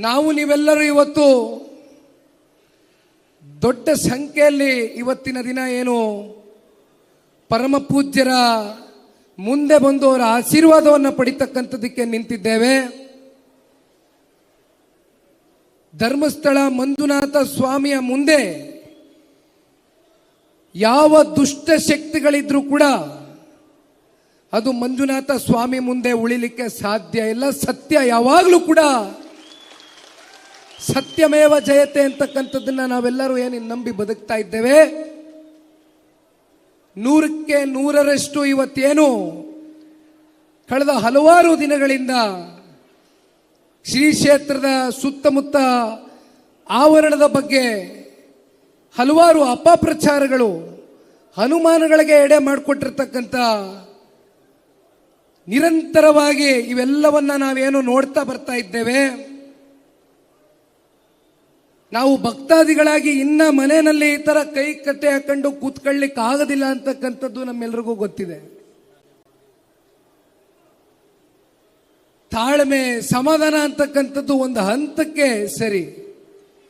ನಾವು ನೀವೆಲ್ಲರೂ ಇವತ್ತು ದೊಡ್ಡ ಸಂಖ್ಯೆಯಲ್ಲಿ ಇವತ್ತಿನ ದಿನ ಏನು ಪರಮ ಪೂಜ್ಯರ ಮುಂದೆ ಬಂದು ಅವರ ಆಶೀರ್ವಾದವನ್ನು ಪಡಿತಕ್ಕಂಥದಕ್ಕೆ ನಿಂತಿದ್ದೇವೆ. ಧರ್ಮಸ್ಥಳ ಮಂಜುನಾಥ ಸ್ವಾಮಿಯ ಮುಂದೆ ಯಾವ ದುಷ್ಟ ಶಕ್ತಿಗಳಿದ್ರೂ ಕೂಡ ಅದು ಮಂಜುನಾಥ ಸ್ವಾಮಿ ಮುಂದೆ ಉಳಿಲಿಕ್ಕೆ ಸಾಧ್ಯ ಇಲ್ಲ. ಸತ್ಯ ಯಾವಾಗಲೂ ಕೂಡ ಸತ್ಯಮೇವ ಜಯತೆ ಅಂತಕ್ಕಂಥದ್ದನ್ನ ನಾವೆಲ್ಲರೂ ಏನು ನಂಬಿ ಬದುಕ್ತಾ ಇದ್ದೇವೆ? ನೂರಕ್ಕೆ ನೂರರಷ್ಟು ಇವತ್ತೇನು? ಕಳೆದ ಹಲವಾರು ದಿನಗಳಿಂದ ಶ್ರೀ ಕ್ಷೇತ್ರದ ಸುತ್ತಮುತ್ತ ಆವರಣದ ಬಗ್ಗೆ ಹಲವಾರು ಅಪಪ್ರಚಾರಗಳು ಹನುಮಾನಗಳಿಗೆ ಎಡೆ ಮಾಡಿಕೊಟ್ಟಿರ್ತಕ್ಕಂಥ ನಿರಂತರವಾಗಿ ಇವೆಲ್ಲವನ್ನ ನಾವೇನು ನೋಡ್ತಾ ಬರ್ತಾ ಇದ್ದೇವೆ? ನಾವು ಭಕ್ತಾದಿಗಳಾಗಿ ಇನ್ನ ಮನೆಯಲ್ಲಿ ಈ ತರ ಕೈ ಕಟ್ಟೆ ಹಾಕೊಂಡು ಕೂತ್ಕೊಳ್ಳಿಕ್ಕೆ ಆಗೋದಿಲ್ಲ ಅಂತಕ್ಕಂಥದ್ದು ನಮ್ಮೆಲ್ರಿಗೂ ಗೊತ್ತಿದೆ. ತಾಳ್ಮೆ, ಸಮಾಧಾನ ಅಂತಕ್ಕಂಥದ್ದು ಒಂದು ಹಂತಕ್ಕೆ ಸರಿ.